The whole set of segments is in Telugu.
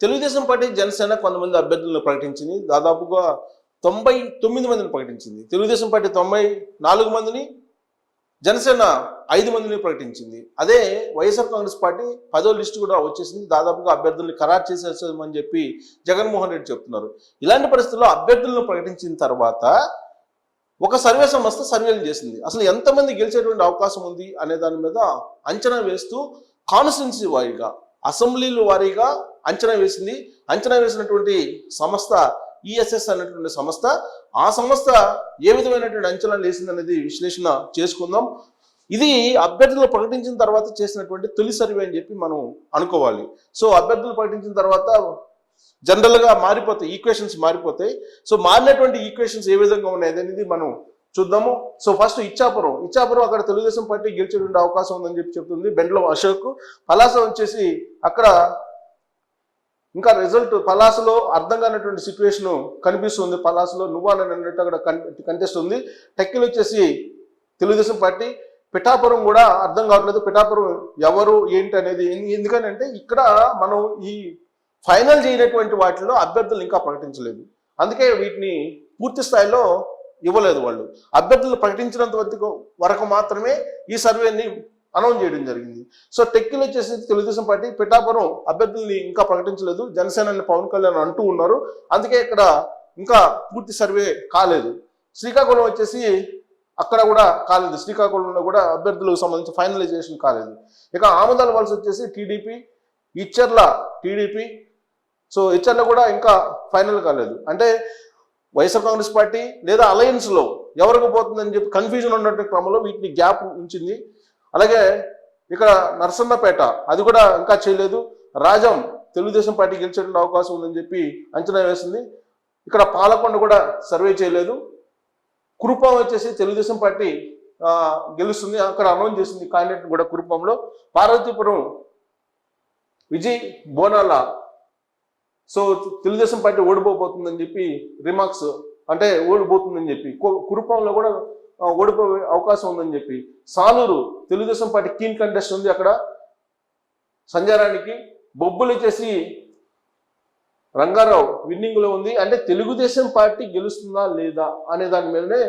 తెలుగుదేశం పార్టీ జనసేన కొంతమంది అభ్యర్థులను ప్రకటించింది. దాదాపుగా తొంభై తొమ్మిది మందిని ప్రకటించింది. తెలుగుదేశం పార్టీ తొంభై నాలుగు మందిని జనసేన ఐదు మందిని ప్రకటించింది. అదే వైఎస్ఆర్ కాంగ్రెస్ పార్టీ పదో లిస్టు కూడా వచ్చేసింది. దాదాపుగా అభ్యర్థుల్ని ఖరారు చేసేసామని చెప్పి జగన్మోహన్ రెడ్డి చెప్తున్నారు. ఇలాంటి పరిస్థితుల్లో అభ్యర్థులను ప్రకటించిన తర్వాత ఒక సర్వే సంస్థ సర్వేలు చేసింది. అసలు ఎంతమంది గెలిచేటువంటి అవకాశం ఉంది అనే దాని మీద అంచనా వేస్తూ కాన్స్టిట్యున్సీ వారీగా అసెంబ్లీలు వారీగా అంచనా వేసింది. అంచనా వేసినటువంటి సంస్థ ఈఎస్ఎస్ అనేటువంటి సంస్థ. ఆ సంస్థ ఏ విధమైనటువంటి అంచనాలు వేసింది అనేది విశ్లేషణ చేసుకుందాం. ఇది అభ్యర్థులు ప్రకటించిన తర్వాత చేసినటువంటి తొలి సర్వే అని చెప్పి మనం అనుకోవాలి. సో అభ్యర్థులు ప్రకటించిన తర్వాత జనరల్గా మారిపోతాయి ఈక్వేషన్స్ మారిపోతాయి. సో మారినటువంటి ఈక్వేషన్స్ ఏ విధంగా ఉన్నాయి అనేది మనం చూద్దాము. So first Ichchapuram. ఇచ్చాపురం అక్కడ తెలుగుదేశం పార్టీ గెలిచేటువంటి అవకాశం ఉందని చెప్పి చెప్తుంది బెండ్లో అశోక్. పలాస వచ్చేసి అక్కడ ఇంకా రిజల్ట్ పలాసలో అర్థం కానటువంటి సిచ్యువేషన్ కనిపిస్తుంది. పలాసలో నువ్వాలని అన్నట్టు అక్కడ కంటెస్ట్ ఉంది టెక్కిల్ వచ్చేసి తెలుగుదేశం పార్టీ పిఠాపురం కూడా అర్థం కావట్లేదు. పిఠాపురం ఎవరు ఏంటి అనేది ఎందు- ఎందుకనంటే ఇక్కడ మనం ఈ ఫైనల్ చేయనటువంటి వాటిలో అభ్యర్థులు ఇంకా ప్రకటించలేదు. అందుకే వీటిని పూర్తి స్థాయిలో ఇవ్వలేదు వాళ్ళు. అభ్యర్థులు ప్రకటించినంత వరకు మాత్రమే ఈ సర్వేని అనౌన్స్ చేయడం జరిగింది. సో టెక్కిల్ వచ్చేసి తెలుగుదేశం పార్టీ పిఠాపురం అభ్యర్థుల్ని ఇంకా ప్రకటించలేదు. జనసేన పవన్ కళ్యాణ్ అంటూ ఉన్నారు. అందుకే ఇక్కడ ఇంకా పూర్తి సర్వే కాలేదు. శ్రీకాకుళం వచ్చేసి అక్కడ కూడా కాలేదు. శ్రీకాకుళంలో కూడా అభ్యర్థులకు సంబంధించి ఫైనలైజేషన్ కాలేదు. ఇక ఆముదాల వలస వచ్చేసి TDP Ichcharla TDP. So Ichcharla కూడా ఇంకా ఫైనల్ కాలేదు. అంటే వైఎస్ఆర్ కాంగ్రెస్ పార్టీ లేదా అలయన్స్లో ఎవరికి పోతుందని చెప్పి కన్ఫ్యూజన్ ఉన్నటువంటి క్రమంలో వీటిని గ్యాప్ ఉంచింది. అలాగే ఇక్కడ నరసన్నపేట అది కూడా ఇంకా చేయలేదు. రాజం తెలుగుదేశం పార్టీ గెలిచేటువంటి అవకాశం ఉందని చెప్పి అంచనా వేసింది. ఇక్కడ పాలకొండ కూడా సర్వే చేయలేదు. కురుపం వచ్చేసి తెలుగుదేశం పార్టీ గెలుస్తుంది అక్కడ అనౌన్స్ చేసింది క్యాండిడేట్ కూడా కురుపంలో. పార్వతీపురం విజయ్ బోనాల. సో తెలుగుదేశం పార్టీ ఓడిపోబోతుందని చెప్పి రిమార్క్స్ అంటే ఓడిపోతుందని చెప్పి. కురుపంలో కూడా ఓడిపోయే అవకాశం ఉందని చెప్పి. Saluru Telugu Desam party keen contest ఉంది అక్కడ. సంజారానికి బొబ్బులు చేసి రంగారావు విన్నింగ్లో ఉంది. అంటే తెలుగుదేశం పార్టీ గెలుస్తుందా లేదా అనే దాని మీదనే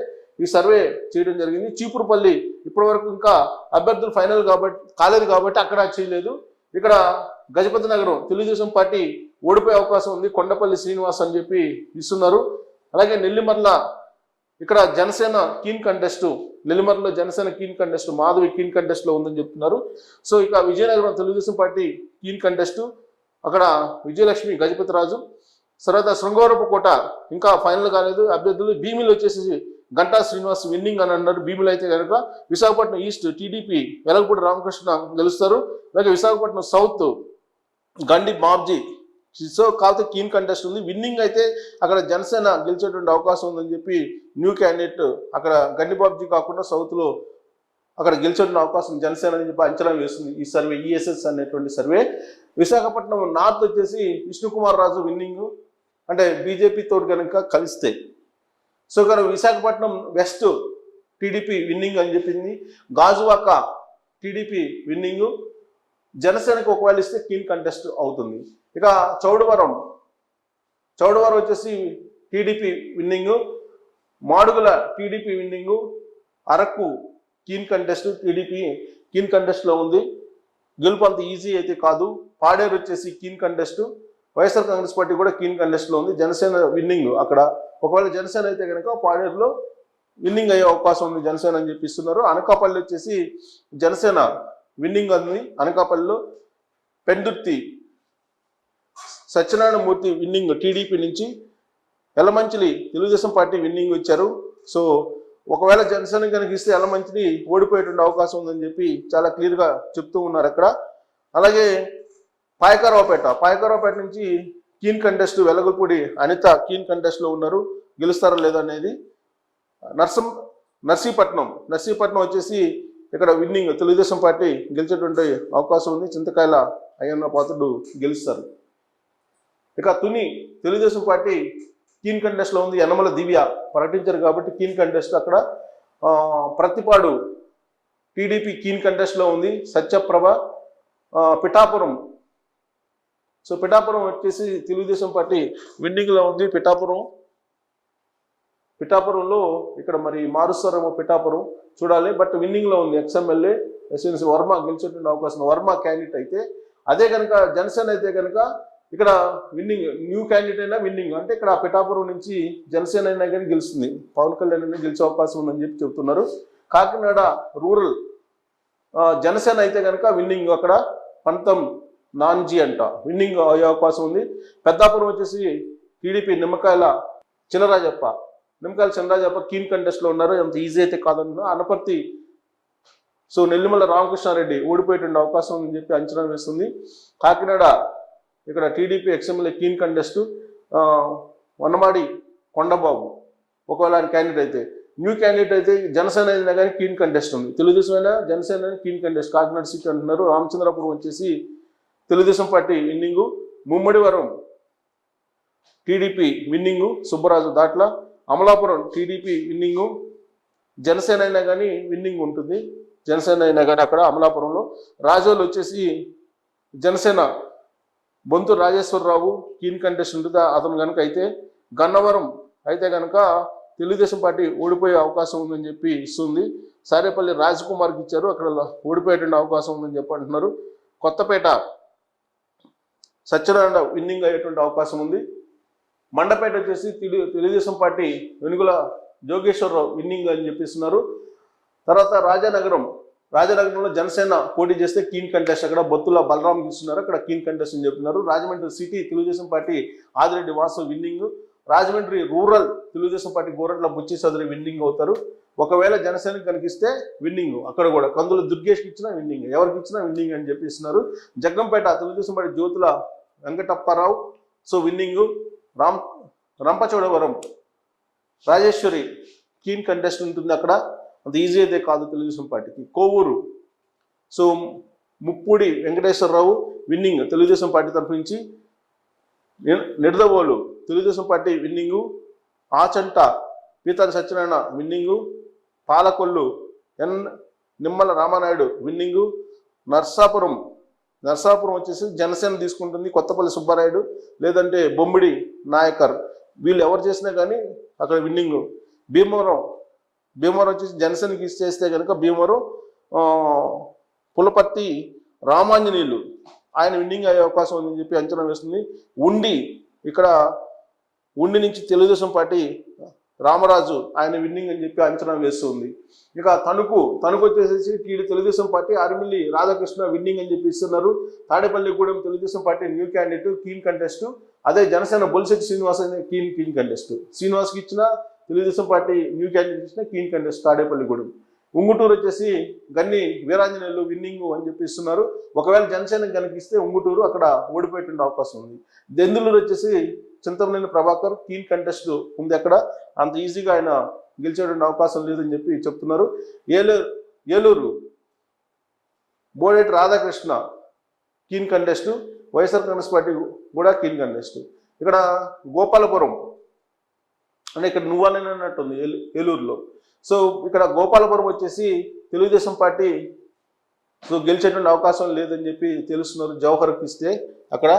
ఈ సర్వే చేయడం జరిగింది. చీపురుపల్లి ఇప్పటి వరకు ఇంకా అభ్యర్థులు ఫైనల్ కాబట్టి కాలేదు కాబట్టి అక్కడ చేయలేదు. ఇక్కడ గజపతి నగరం తెలుగుదేశం పార్టీ ఓడిపోయే అవకాశం ఉంది. కొండపల్లి శ్రీనివాస్ అని చెప్పి ఇస్తున్నారు. అలాగే నెల్లిమర్ల ఇక్కడ Janasena keen contest నెల్లిమర్లో Janasena keen contest Madhavi keen కంటెస్ట్లో ఉందని చెప్తున్నారు. సో ఇక Vizianagaram Telugu Desam party keen contest అక్కడ విజయలక్ష్మి గజపతి రాజు తర్వాత శృంగవరపు కోట ఇంకా ఫైనల్ కాలేదు. అభ్యర్థులు భీమిలు వచ్చేసి గంటా శ్రీనివాస్ విన్నింగ్ అని అన్నారు. భీమిలు అయితే కనుక విశాఖపట్నం ఈస్ట్ టీడీపీ వెలగపూడి రామకృష్ణ గెలుస్తారు. అలాగే విశాఖపట్నం సౌత్ గండి బాబ్జీ సో కాకపోతే కీన్ కంటెస్ట్ ఉంది. విన్నింగ్ అయితే అక్కడ జనసేన గెలిచేటువంటి అవకాశం ఉందని చెప్పి న్యూ క్యాండిడేట్ అక్కడ గండి బాబ్జీ కాకుండా సౌత్లో అక్కడ గెలిచేటువంటి అవకాశం జనసేన అని చెప్పి అంచనా వేస్తుంది. ఈ సర్వే ఈఎస్ఎస్ అనేటువంటి సర్వే విశాఖపట్నం నార్త్ వచ్చేసి విష్ణుకుమార్ రాజు విన్నింగ్ అంటే బీజేపీ తోడు కనుక కలిస్తే. సో కనుక విశాఖపట్నం వెస్ట్ టీడీపీ విన్నింగ్ అని చెప్పింది. గాజువాక టీడీపీ విన్నింగ్ జనసేనకు ఒకవేళ ఇస్తే కీన్ కంటెస్ట్ అవుతుంది. ఇక చౌడవరం చౌడవరం వచ్చేసి TDP winning Madugula TDP winning Araku keen contest TDP keen కంటెస్ట్లో ఉంది. గెలుపు అంత ఈజీ అయితే కాదు. పాడేరు వచ్చేసి keen contest YSR Congress party కూడా కీన్ కంటెస్ట్లో ఉంది. జనసేన విన్నింగ్ అక్కడ. ఒకవేళ జనసేన అయితే కనుక పాడేరులో విన్నింగ్ అయ్యే అవకాశం ఉంది జనసేన అని చెప్పిస్తున్నారు. అనకాపల్లి వచ్చేసి జనసేన విన్నింగ్ ఉంది అనకాపల్లిలో పెందుర్తి సత్యనారాయణ మూర్తి విన్నింగ్ టీడీపీ నుంచి ఎలమంచిలి తెలుగుదేశం పార్టీ విన్నింగ్ ఇచ్చారు. సో ఒకవేళ జనసేన కనుక ఇస్తే ఎలమంచిలి ఓడిపోయేటువంటి అవకాశం ఉందని చెప్పి చాలా క్లియర్గా చెప్తూ ఉన్నారు అక్కడ. అలాగే పాయకరావుపేట పాయకరావుపేట నుంచి keen contest Velagapudi Anitha keen కంటెస్ట్లో ఉన్నారు. గెలుస్తారా లేదా అనేది నర్సం నర్సీపట్నం నర్సీపట్నం వచ్చేసి ఇక్కడ విన్నింగ్ తెలుగుదేశం పార్టీ గెలిచేటువంటి అవకాశం ఉంది. చింతకాయల అయ్యన్న పాత్రుడు గెలుస్తారు. ఇక తుని తెలుగుదేశం పార్టీ కీన్ కంటెస్ట్లో ఉంది. యనమల దివ్య ప్రకటించారు కాబట్టి కీన్ కంటెస్ట్ అక్కడ. ప్రతిపాడు టీడీపీ కీన్ కంటెస్ట్లో ఉంది. సత్యప్రభ పిఠాపురం. సో పిఠాపురం వచ్చేసి తెలుగుదేశం పార్టీ విన్నింగ్లో ఉంది. పిఠాపురం. పిఠాపురంలో ఇక్కడ మరి మారుస్తారేమో పిఠాపురం. చూడాలి. బట్ విన్నింగ్లో ఉంది. ఎక్స్ఎమ్మెల్యే ఎస్ఎన్సీ వర్మ గెలిచేటువంటి అవకాశం. వర్మ క్యాండిడేట్ అయితే. అదే కనుక జనసేన అయితే కనుక ఇక్కడ విన్నింగ్ న్యూ క్యాండిడేట్ అయినా విన్నింగ్ అంటే ఇక్కడ పిఠాపురం నుంచి జనసేన అయినా కానీ గెలుస్తుంది. పవన్ కళ్యాణ్ అయినా గెలిచే అవకాశం ఉందని చెప్పి చెప్తున్నారు. కాకినాడ రూరల్ జనసేన అయితే కనుక విన్నింగ్ అక్కడ పంతం నాన్జీ అంట. విన్నింగ్ అయ్యే అవకాశం ఉంది. పెద్దాపురం వచ్చేసి టీడీపీ నిమ్మకాయల చినరాజప్ప. నిమ్మకాయల చినరాజప్ప కీన్ కంటెస్ట్లో ఉన్నారు. అంత ఈజీ అయితే కాదన్నా అనపర్తి సో నెల్లిమల్ల రామకృష్ణారెడ్డి ఓడిపోయేటువంటి అవకాశం ఉందని చెప్పి అంచనా వేస్తుంది. కాకినాడ ఇక్కడ TDP ex MLA keen contest Vanamadi Kondababu ఒకవేళ ఆయన క్యాండిడేట్ అయితే. న్యూ క్యాండిడేట్ అయితే జనసేన అయినా కానీ కీన్ కంటెస్ట్ ఉంది. తెలుగుదేశం అయినా జనసేన అయినా కీన్ కంటెస్ట్. కాకినాడ సీట్ అంటున్నారు. రామచంద్రపురం వచ్చేసి Telugu Desam party winning Mummidivaram TDP winning Subbaraju Datla. Amalapuram TDP winning Janasena అయినా కానీ విన్నింగ్ ఉంటుంది. జనసేన అయినా కానీ అక్కడ అమలాపురంలో. రాజోలు వచ్చేసి జనసేన బొంతు రాజేశ్వరరావు కీన్ కంటెస్ట్ ఉంటుంది? అతను కనుక అయితే గన్నవరం అయితే కనుక తెలుగుదేశం పార్టీ ఓడిపోయే అవకాశం ఉందని చెప్పి ఇస్తుంది. సారేపల్లి రాజకుమార్కి ఇచ్చారు. అక్కడ ఓడిపోయేటువంటి అవకాశం ఉందని చెప్పి అంటున్నారు. కొత్తపేట సత్యనారాయణ విన్నింగ్ అయ్యేటువంటి అవకాశం ఉంది. మండపేట వచ్చేసి తెలుగుదేశం పార్టీ వెనుగుల జోగేశ్వరరావు విన్నింగ్ అని చెప్పిస్తున్నారు. తర్వాత రాజానగరం రాజనగరంలో జనసేన పోటీ చేస్తే కీన్ కంటెస్ట్. అక్కడ బొత్తుల బలరాం గీస్తున్నారు. అక్కడ కీన్ కంటెస్ట్ అని చెప్తున్నారు. Rajahmundry city Telugu Desam party Adireddy Vasu winning. Rajahmundry rural Telugu Desam party Gorantla Butchi Chowdary winning అవుతారు. ఒకవేళ జనసేన కనిపిస్తే విన్నింగ్. అక్కడ కూడా కందుల దుర్గేష్కి ఇచ్చినా విన్నింగ్. ఎవరికి ఇచ్చినా విన్నింగ్ అని చెప్పిస్తున్నారు. Jaggampeta Telugu Desam party Jyothula Venkatappa Rao. So winning. Ram Rampachodavaram Rajeswari keen contest ఉంటుంది అక్కడ. అంత ఈజీ అయితే కాదు తెలుగుదేశం పార్టీకి. Kovur. So Muppidi Venkateswara Rao winning Telugu Desam party తరఫు నుంచి ని- Nidadavole. Telugu Desam party winning Achanta Pitani Satyanarayana winning Palakollu ఎన్ నిమ్మల రామానాయుడు విన్నింగు నర్సాపురం. నర్సాపురం వచ్చేసి జనసేన తీసుకుంటుంది కొత్తపల్లి సుబ్బారాయుడు లేదంటే బొమ్మిడి నాయకర్. వీళ్ళు ఎవరు చేసినా కానీ అక్కడ విన్నింగు భీమవరం భీమవరం వచ్చేసి జనసేనకి ఇచ్చేస్తే కనుక భీమవరం పులపర్తి రామాంజనీయులు ఆయన విన్నింగ్ అయ్యే అవకాశం ఉందని చెప్పి అంచనా వేస్తుంది. ఉండి ఇక్కడ ఉండి నుంచి తెలుగుదేశం పార్టీ రామరాజు ఆయన విన్నింగ్ అని చెప్పి అంచనా వేస్తుంది. ఇక తణుకు తణుకు వచ్చేసి కీడు తెలుగుదేశం పార్టీ అరిమిల్లి రాధాకృష్ణ విన్నింగ్ అని చెప్పి ఇస్తున్నారు. Tadepalligudem Telugu Desam party new candidate keen contest. అదే జనసేన బొలిశెట్టి శ్రీనివాస్ అనే కీన్ కీన్ కంటెస్ట్. శ్రీనివాస్కి ఇచ్చిన తెలుగుదేశం పార్టీ న్యూ క్యాండిడేట్ ఇచ్చిన కీన్ కండెస్ట్ తాడేపల్లిగూడెం ఉంగుటూరు వచ్చేసి గన్ని వీరాంజనేయులు విన్నింగ్ అని చెప్పి ఇస్తున్నారు ఒకవేళ జనసేన కనిపిస్తే ఉంగుటూరు అక్కడ ఓడిపోయేటువంటి అవకాశం ఉంది. దెందులూరు వచ్చేసి చింతమనేని ప్రభాకర్ కీన్ కంటెస్ట్ ఉంది అక్కడ. అంత ఈజీగా ఆయన గెలిచేటువంటి అవకాశం లేదని చెప్పి చెప్తున్నారు. Eluru Eluru Bodeti Radhakrishna keen contest YSR Congress party కూడా కీన్ కంటెస్ట్. ఇక్కడ గోపాలపురం అంటే ఇక్కడ నువ్వనే అన్నట్టుంది ఏలూరులో. సో ఇక్కడ గోపాలపురం వచ్చేసి తెలుగుదేశం పార్టీ సో గెలిచేటువంటి అవకాశం లేదని చెప్పి తెలుస్తున్నారు జవహర్కి ఇస్తే అక్కడ.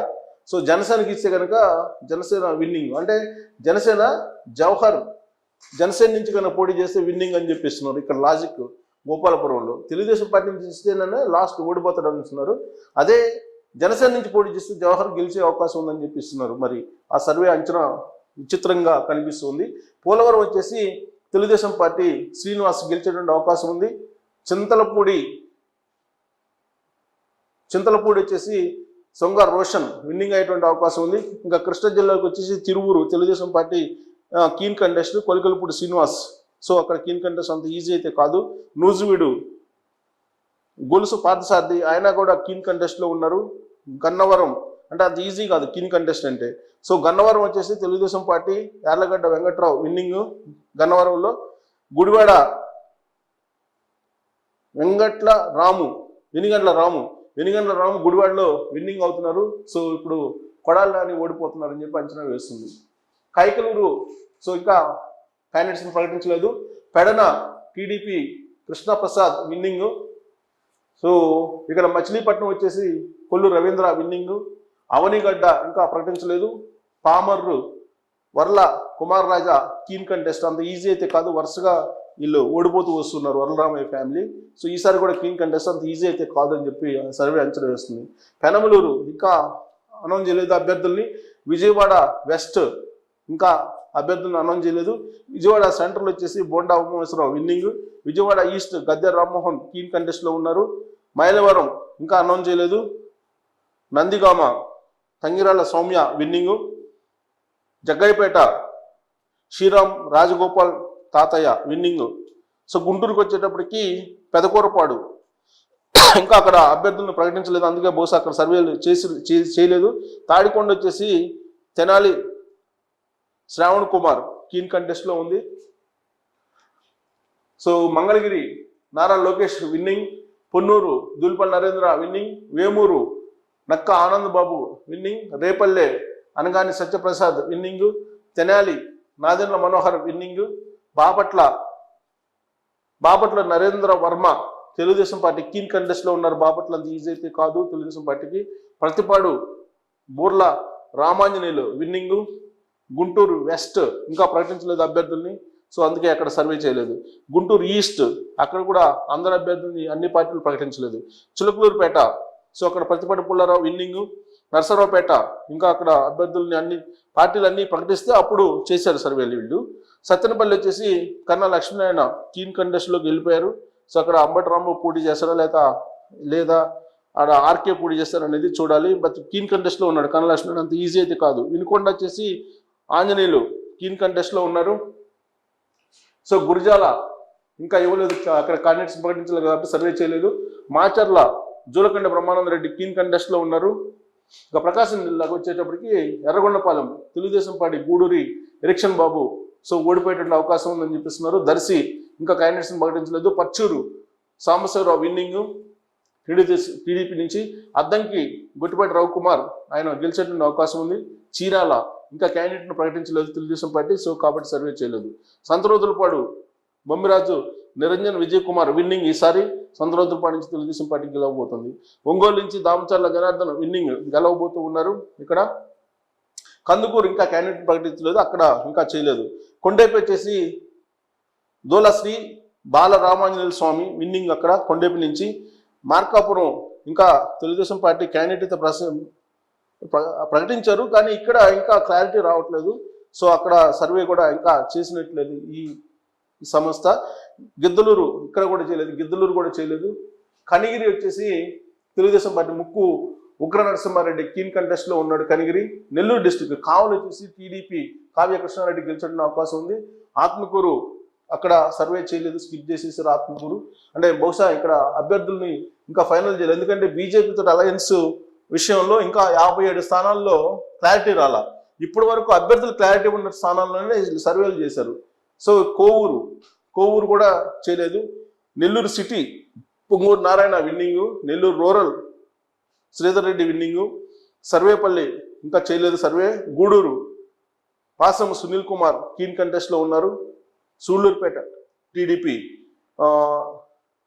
సో జనసేనకి ఇస్తే కనుక జనసేన విన్నింగ్ అంటే జనసేన జవహర్ జనసేన నుంచి కనుక పోటీ చేస్తే విన్నింగ్ అని చెప్పిస్తున్నారు ఇక్కడ లాజిక్ గోపాలపురంలో. తెలుగుదేశం పార్టీ నుంచి ఇస్తేనే లాస్ట్ ఓడిపోతాడు అంటున్నారు. అదే జనసేన నుంచి పోటీ చేస్తే జవహర్ గెలిచే అవకాశం ఉందని చెప్పిస్తున్నారు మరి. ఆ సర్వే అంచనా విచిత్రంగా కనిపిస్తుంది. పోలవరం వచ్చేసి తెలుగుదేశం పార్టీ శ్రీనివాస్ గెలిచేటువంటి అవకాశం ఉంది. చింతలపూడి చింతలపూడి వచ్చేసి సొంగ రోషన్ విన్నింగ్ అయ్యేటువంటి అవకాశం ఉంది. ఇంకా కృష్ణా జిల్లాకు వచ్చేసి Tiruvuru Telugu Desam party keen contest Kolikapudi Srinivas. So అక్కడ కీన్ కంటెస్ట్ అంత ఈజీ అయితే కాదు. నూజివీడు గొలుసు పార్థసారథి ఆయన కూడా కీన్ కంటెస్ట్లో ఉన్నారు. గన్నవరం అంటే అంత ఈజీ కాదు కిన్ కంటెస్ట్ అంటే సో గన్నవరం వచ్చేసి తెలుగుదేశం పార్టీ యార్లగడ్డ వెంకట్రావు విన్నింగ్ గన్నవరంలో. గుడివాడ వెంగట్ల రాము వెనిగండ్ల రాము. వెనిగండ్ల రాము గుడివాడలో విన్నింగ్ అవుతున్నారు. సో ఇప్పుడు కొడాలి నాని ఓడిపోతున్నారు అని చెప్పి అంచనా వేస్తుంది. కైకలూరు సో ఇంకా క్యాండిడేట్స్ని ప్రకటించలేదు. Pedana TDP Krishnaprasad winning so ఇక్కడ మచిలీపట్నం వచ్చేసి కొల్లు రవీంద్ర విన్నింగ్ అవనిగడ్డ ఇంకా ప్రకటించలేదు. పామర్రు వర్ల కుమార్ రాజా కీన్ కంటెస్ట్ అంత ఈజీ అయితే కాదు వరుసగా వీళ్ళు ఓడిపోతూ వస్తున్నారు వరలరామయ్య ఫ్యామిలీ. సో ఈసారి కూడా కీన్ కంటెస్ట్ అంత ఈజీ అయితే కాదు అని చెప్పి సర్వే అంచనా వేస్తుంది. పెనమలూరు ఇంకా అనౌన్స్ చేయలేదు అభ్యర్థుల్ని. విజయవాడ వెస్ట్ ఇంకా అభ్యర్థులను అనౌన్స్ చేయలేదు. విజయవాడ సెంటర్లో వచ్చేసి Bonda Umeswara Rao winning. Vijayawada east Gadde Rammohan keen కంటెస్ట్లో ఉన్నారు. మైలవరం ఇంకా అనౌన్స్ చేయలేదు. Nandigama Thangirala Sowmya winning. Jaggayyapeta Sriram Rajagopal Tatayya winning. So గుంటూరుకు వచ్చేటప్పటికి పెదకూరపాడు. ఇంకా అక్కడ అభ్యర్థులను ప్రకటించలేదు. అందుకే బహుశా అక్కడ సర్వేలు చేసి చే- చేయలేదు. తాడికొండ వచ్చేసి తెనాలి శ్రావణ్ కుమార్ కీన్ కంటెస్ట్లో ఉంది. So Mangalagiri Nara Lokesh winning. Ponnur Dhulpal Narendra winning. Vemuru Nakka Anand Babu winning Repalle Anagani Satyaprasad winning Tenali Nadendla Manohar winning Bapatla Bapatla Narendra Varma Telugu Desam party keen కంటెస్ట్లో ఉన్నారు. బాపట్ల అంత ఈజీ అయితే కాదు. తెలుగుదేశం పార్టీకి ప్రతిపాడు బూర్ల రామాంజనేయులు విన్నింగ్ గుంటూరు వెస్ట్ ఇంకా ప్రకటించలేదు అభ్యర్థుల్ని. సో అందుకే అక్కడ సర్వే చేయలేదు. గుంటూరు ఈస్ట్ అక్కడ కూడా అందరు అభ్యర్థుల్ని అన్ని పార్టీలు ప్రకటించలేదు. చిలుకలూరుపేట సో అక్కడ ప్రతిపాటి పుల్లారావు విన్నింగ్ నర్సరావుపేట ఇంకా అక్కడ అభ్యర్థుల్ని అన్ని పార్టీలు ప్రకటిస్తే అప్పుడు చేశారు సర్వేలు వీళ్ళు. సత్తెనపల్లి వచ్చేసి కన్నా లక్ష్మీనారాయణ కీన్ కంటెస్ట్లోకి వెళ్ళిపోయారు సో అక్కడ అంబటరాంబు రాంబాబు పోటీ చేస్తారా లేదా లేదా ఆడ ఆర్కే పోటీ చేస్తారా అనేది చూడాలి. బట్ కీన్ కంటెస్ట్లో ఉన్నాడు. కన్నా లక్ష్మీనారాయణ అంత ఈజీ అయితే కాదు. వినుకొండ వచ్చేసి ఆంజనేయులు కీన్ కంటెస్ట్లో ఉన్నారు. సో గురిజాల ఇంకా ఇవ్వలేదు అక్కడ క్యాండిడేట్స్ ప్రకటించలేదు కాబట్టి సర్వే చేయలేదు. మాచర్ల జూలకండ బ్రహ్మానంద రెడ్డి కీన్ కంటెస్ట్లో ఉన్నారు. ఇక ప్రకాశం జిల్లాకు వచ్చేటప్పటికి ఎర్రగొండపాలెం తెలుగుదేశం పార్టీ గూడూరి ఎరిక్షన్ బాబు సో ఓడిపోయేటువంటి అవకాశం ఉందని చెప్పిస్తున్నారు. దర్శి ఇంకా క్యాండిడేట్స్ని ప్రకటించలేదు. Pachuru Sambasiva Rao winning TDP TDP నుంచి అద్దంకి గుట్టిపాటి రవికుమార్ ఆయన గెలిచేటువంటి అవకాశం ఉంది. చీరాల ఇంకా క్యాండిడేట్ను ప్రకటించలేదు తెలుగుదేశం పార్టీ సో కాబట్టి సర్వే చేయలేదు. సంత రోజుల పాడు బొమ్మిరాజు నిరంజన్ విజయ్ కుమార్ విన్నింగ్ ఈసారి సంతరోజులపాడు నుంచి తెలుగుదేశం పార్టీ గెలవబోతుంది. ఒంగోలు నుంచి దామచర్ల జనార్దన్ విన్నింగ్ గెలవబోతూ ఉన్నారు. ఇక్కడ కందుకూరు ఇంకా క్యాండిడేట్ ప్రకటించలేదు అక్కడ ఇంకా చేయలేదు. కొండేపి వచ్చేసి దోలశ్రీ బాలరామాంజనేయ స్వామి విన్నింగ్ అక్కడ కొండేపి నుంచి. మార్కాపురం ఇంకా తెలుగుదేశం పార్టీ క్యాండిడేట్ అయితే ప్రస ప్రకటించారు. కానీ ఇక్కడ ఇంకా క్లారిటీ రావట్లేదు. సో అక్కడ సర్వే కూడా ఇంకా చేసినట్లేదు ఈ ఈ సంస్థ. గిద్దలూరు ఇక్కడ కూడా చేయలేదు గిద్దలూరు కూడా చేయలేదు. కనిగిరి వచ్చేసి తెలుగుదేశం పార్టీ ముక్కు ఉగ్ర నరసింహారెడ్డి కీన్ కంటెస్ట్లో ఉన్నాడు కనిగిరి. నెల్లూరు డిస్టిక్ కావలి వచ్చేసి టీడీపీ కావ్య కృష్ణారెడ్డి గెలిచడం అవకాశం ఉంది. ఆత్మకూరు అక్కడ సర్వే చేయలేదు స్కిప్ చేసేసారు ఆత్మకూరు. అంటే బహుశా ఇక్కడ అభ్యర్థుల్ని ఇంకా ఫైనల్ చేయలేదు. ఎందుకంటే బీజేపీతో అలయన్స్ విషయంలో ఇంకా యాభై ఏడు స్థానాల్లో క్లారిటీ రాలా. ఇప్పటి వరకు అభ్యర్థులు క్లారిటీ ఉన్న స్థానాల్లోనే సర్వేలు చేశారు. సో కోవూరు కోవూరు కూడా చేయలేదు. Nellore city Ponguru Narayana winning Nellore rural Sridhar Reddy winning Sarvepalli ఇంకా చేయలేదు సర్వే. గూడూరు పాసం సునీల్ కుమార్ కీన్ కంటెస్ట్లో ఉన్నారు. సూళ్ళూరుపేట టీడీపీ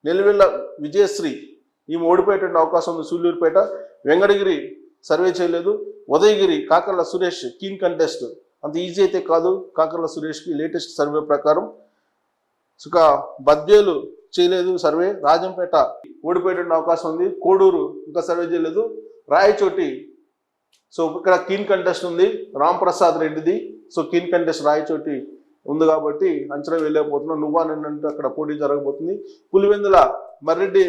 నెల్వెల్ల విజయశ్రీ ఈమె ఓడిపోయేటువంటి అవకాశం ఉంది సూళ్ళూరుపేట. వెంకటగిరి సర్వే చేయలేదు. ఉదయగిరి కాకర్ల సురేష్ కీన్ కంటెస్ట్ అంత ఈజీ అయితే కాదు. కాకర్ల సురేష్కి లేటెస్ట్ సర్వే ప్రకారం. ఇక బద్వేలు చేయలేదు సర్వే రాజంపేట ఓడిపోయేటువంటి అవకాశం ఉంది. కోడూరు ఇంకా సర్వే చేయలేదు. రాయచోటి సో ఇక్కడ కీన్ కంటెస్ట్ ఉంది. రామ్ ప్రసాద్ రెడ్డిది. సో కీన్ కంటెస్ట్ రాయచోటి ఉంది కాబట్టి అంచనా వెళ్ళకపోతున్నాం నువ్వా నిన్నంటే అక్కడ పోటీ జరగబోతుంది. పులివెందుల మర్రెడ్డి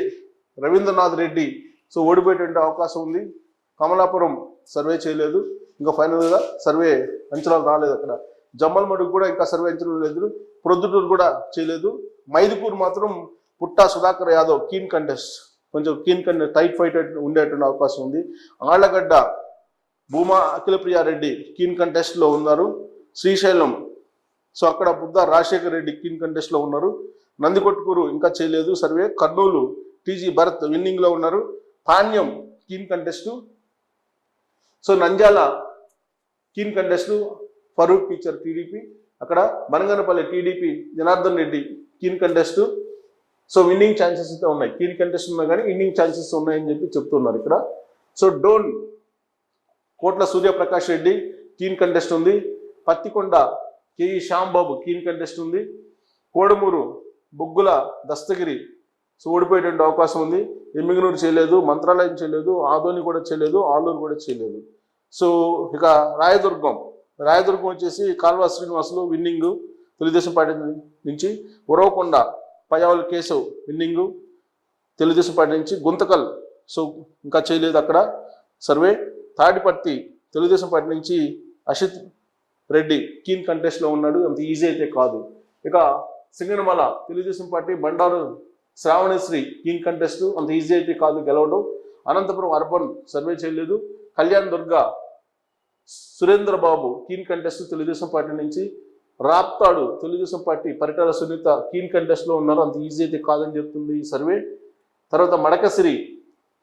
రవీంద్రనాథ్ రెడ్డి సో ఓడిపోయేటువంటి అవకాశం ఉంది. కమలాపురం సర్వే చేయలేదు. ఇంకా ఫైనల్గా సర్వే అంచనాలు రాలేదు అక్కడ. జమ్మలమడుగు కూడా ఇంకా సర్వే అంచనాలు లేదు. ప్రొద్దుటూరు కూడా చేయలేదు. మైదుపూర్ మాత్రం పుట్టా సుధాకర్ యాదవ్ కీన్ కంటెస్ట్ కొంచెం కీన్ కంటెస్ట్ టైట్ ఫైట్ ఉండేటువంటి అవకాశం ఉంది. ఆళ్ళగడ్డ భూమా అఖిలప్రియారెడ్డి కీన్ కంటెస్ట్లో ఉన్నారు. శ్రీశైలం సో అక్కడ బుద్ధ రాజశేఖర్ రెడ్డి కీన్ కంటెస్ట్లో ఉన్నారు. నందికొట్కూరు ఇంకా చేయలేదు సర్వే కర్నూలు టీజీ భరత్ విన్నింగ్లో ఉన్నారు. Panyam keen contest so Nanjala keen contest Farooq teacher TDP అక్కడ Banaganapalle TDP Janardhan Reddy keen contest. So winning chances అయితే ఉన్నాయి. కీన్ కంటెస్ట్ ఉన్నా కానీ విన్నింగ్ ఛాన్సెస్ ఉన్నాయని చెప్పి చెప్తున్నారు ఇక్కడ. సో డోన్ కోట్ల సూర్యప్రకాష్ రెడ్డి కీన్ కంటెస్ట్ ఉంది. Pattikonda KE Shyambabu keen contest ఉంది. కోడమూరు బొగ్గుల దస్తగిరి సో ఓడిపోయేటువంటి అవకాశం ఉంది. ఎమ్మిగనూరు చేయలేదు మంత్రాలయం చేయలేదు ఆదోని కూడా చేయలేదు ఆలూరు కూడా చేయలేదు. సో ఇక రాయదుర్గం. రాయదుర్గం వచ్చేసి కాల్వ శ్రీనివాసులు విన్నింగ్ తెలుగుదేశం పార్టీ నుంచి ఉరవకొండ పయ్యావుల కేశవ్ విన్నింగ్ తెలుగుదేశం పార్టీ నుంచి గుంతకల్. సో ఇంకా చేయలేదు అక్కడ. సర్వే తాడిపర్తి తెలుగుదేశం పార్టీ నుంచి అషిత్ రెడ్డి కీన్ కంటెస్ట్లో ఉన్నాడు. అంత ఈజీ అయితే కాదు. ఇక Singanamala Telugu Desam party Bandaru Sravanasri keen contest అంత ఈజీ అయితే కాదు గెలవడం. అనంతపురం అర్బన్ సర్వే చేయలేదు. Kalyan Durga Surendra Babu keen contest Telugu Desam party నుంచి రాప్తాడు తెలుగుదేశం పార్టీ పరిటాల సునీత కీన్ కంటెస్ట్లో ఉన్నారు. అంత ఈజీ అయితే కాదని చెప్తుంది ఈ సర్వే తర్వాత మడకసిరి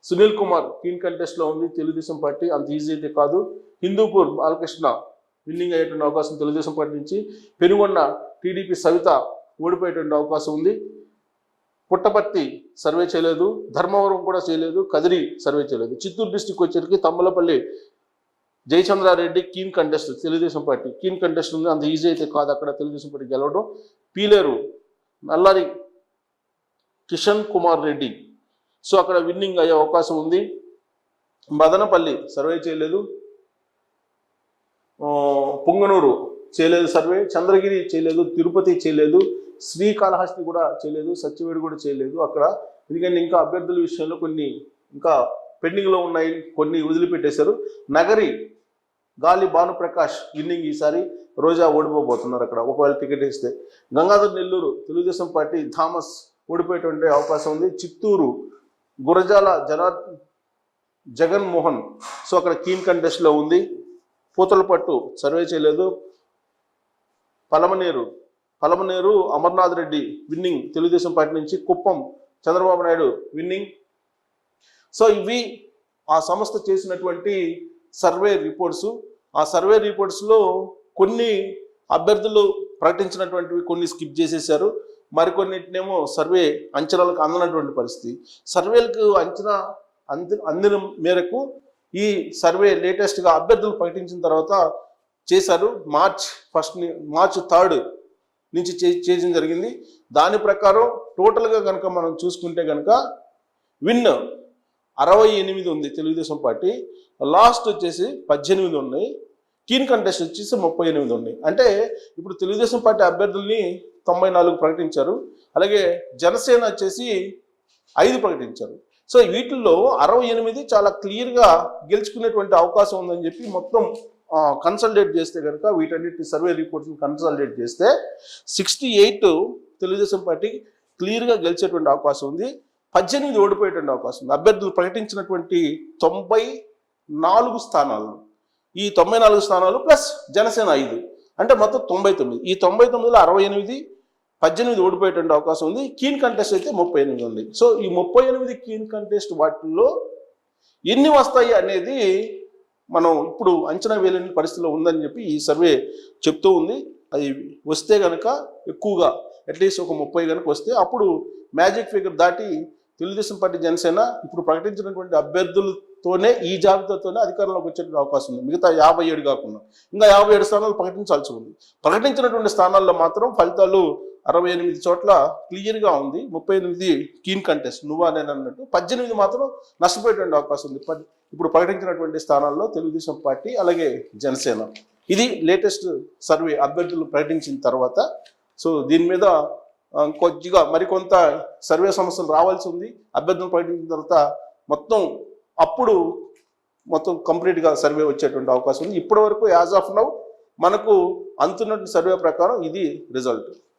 సునీల్ కుమార్ కీన్ కంటెస్ట్లో ఉంది తెలుగుదేశం పార్టీ. అంత ఈజీ అయితే కాదు. హిందూపూర్ బాలకృష్ణ విన్నింగ్ అయ్యేటువంటి అవకాశం తెలుగుదేశం పార్టీ నుంచి. పెనుగొండ టీడీపీ సవిత ఓడిపోయేటువంటి అవకాశం ఉంది. పుట్టపర్తి సర్వే చేయలేదు ధర్మవరం కూడా చేయలేదు కదిరి సర్వే చేయలేదు. చిత్తూరు డిస్టిక్ వచ్చేసరికి Tammalapalli Jayachandra Reddy keen contest Telugu Desam party keen contest ఉంది. అంత ఈజీ అయితే కాదు అక్కడ తెలుగుదేశం పార్టీ గెలవడం. పీలేరు నల్లారి కిషన్ కుమార్ రెడ్డి. సో అక్కడ విన్నింగ్ అయ్యే అవకాశం ఉంది. మదనపల్లి సర్వే చేయలేదు. పొంగనూరు చేయలేదు సర్వే చంద్రగిరి చేయలేదు తిరుపతి చేయలేదు శ్రీకాళహస్తి కూడా చేయలేదు సత్యవేడు కూడా చేయలేదు అక్కడ. ఎందుకంటే ఇంకా అభ్యర్థుల విషయంలో కొన్ని ఇంకా పెండింగ్లో ఉన్నాయి కొన్ని వదిలిపెట్టేశారు. నగరి గాలి భానుప్రకాష్ విన్నింగ్ ఈసారి రోజా ఓడిపోబోతున్నారు అక్కడ. ఒకవేళ టికెట్ ఇస్తే గంగాధర్ నెల్లూరు తెలుగుదేశం పార్టీ థామస్ ఓడిపోయేటువంటి అవకాశం ఉంది. చిత్తూరు గురజాల జనా జగన్మోహన్ సో అక్కడ కీన్ కంటెస్ట్లో ఉంది. పూతలపట్టు సర్వే చేయలేదు. పలమనేరు పలమనేరు అమర్నాథ్ రెడ్డి విన్నింగ్ తెలుగుదేశం పార్టీ నుంచి. కుప్పం చంద్రబాబు నాయుడు విన్నింగ్. సో ఇవి ఆ సంస్థ చేసినటువంటి సర్వే రిపోర్ట్స్. ఆ సర్వే రిపోర్ట్స్లో కొన్ని అభ్యర్థులు ప్రకటించినటువంటివి కొన్ని స్కిప్ చేసేసారు. మరికొన్నిటినేమో సర్వే అంచనాలకు అందనటువంటి పరిస్థితి. సర్వేలకు అంచనా అంది అందిన మేరకు ఈ సర్వే లేటెస్ట్గా అభ్యర్థులు ప్రకటించిన తర్వాత చేశారు. మార్చ్ ఫస్ట్ మార్చ్ థర్డ్ నుంచి చే- చేయడం జరిగింది. దాని ప్రకారం టోటల్గా కనుక మనం చూసుకుంటే కనుక విన్ అరవై ఎనిమిది ఉంది తెలుగుదేశం పార్టీ. లాస్ట్ వచ్చేసి పద్దెనిమిది ఉన్నాయి. కీన్ కంటెస్ట్ వచ్చేసి ముప్పై ఎనిమిది ఉన్నాయి. అంటే ఇప్పుడు తెలుగుదేశం పార్టీ అభ్యర్థుల్ని తొంభై నాలుగు ప్రకటించారు. అలాగే జనసేన వచ్చేసి ఐదు ప్రకటించారు. సో వీటిల్లో అరవై ఎనిమిది చాలా క్లియర్గా గెలుచుకునేటువంటి అవకాశం ఉందని చెప్పి మొత్తం కన్సల్టేట్ చేస్తే కనుక వీటన్నిటి సర్వే రిపోర్ట్స్ని కన్సల్టేట్ చేస్తే సిక్స్టీ ఎయిట్ తెలుగుదేశం పార్టీ క్లియర్గా గెలిచేటువంటి అవకాశం ఉంది. పద్దెనిమిది ఓడిపోయేటువంటి అవకాశం ఉంది. అభ్యర్థులు ప్రకటించినటువంటి తొంభై నాలుగు స్థానాలు. ఈ తొంభై నాలుగు స్థానాలు ప్లస్ జనసేన ఐదు. అంటే మొత్తం తొంభై తొమ్మిది. ఈ తొంభై తొమ్మిదిలో అరవై ఎనిమిది పద్దెనిమిది ఓడిపోయేటువంటి అవకాశం ఉంది. కీన్ కంటెస్ట్ అయితే ముప్పై ఎనిమిది ఉంది. సో ఈ ముప్పై ఎనిమిది కీన్ కంటెస్ట్ వాటిల్లో ఎన్ని వస్తాయి అనేది మనం ఇప్పుడు అంచనా వేయలేని పరిస్థితిలో ఉందని చెప్పి ఈ సర్వే చెప్తూ ఉంది. అది వస్తే కనుక ఎక్కువగా అట్లీస్ట్ ఒక ముప్పై కనుక వస్తే అప్పుడు మ్యాజిక్ ఫిగర్ దాటి తెలుగుదేశం పార్టీ జనసేన ఇప్పుడు ప్రకటించినటువంటి అభ్యర్థులతోనే ఈ జాబితాతోనే అధికారంలోకి వచ్చే అవకాశం ఉంది. మిగతా యాభై ఏడు కాకుండా. ఇంకా యాభై ఏడు స్థానాలు ప్రకటించాల్సి ఉంది. ప్రకటించినటువంటి స్థానాల్లో మాత్రం ఫలితాలు అరవై ఎనిమిది చోట్ల క్లియర్గా ఉంది. ముప్పై ఎనిమిది కీన్ కంటెస్ట్ నువ్వా నేను అన్నట్టు. పద్దెనిమిది మాత్రం నష్టపోయేటువంటి అవకాశం ఉంది. పద్- ఇప్పుడు ప్రకటించినటువంటి స్థానాల్లో తెలుగుదేశం పార్టీ అలాగే జనసేన. ఇది లేటెస్ట్ సర్వే అభ్యర్థులు ప్రకటించిన తర్వాత. సో దీని మీద కొద్దిగా మరికొంత సర్వే సమస్యలు రావాల్సి ఉంది. అభ్యర్థులు ప్రకటించిన తర్వాత మొత్తం అప్పుడు మొత్తం కంప్లీట్గా సర్వే వచ్చేటువంటి అవకాశం ఉంది. ఇప్పటి వరకు యాజ్ ఆఫ్ నౌ మనకు అందుతున్నటువంటి సర్వే ప్రకారం ఇది result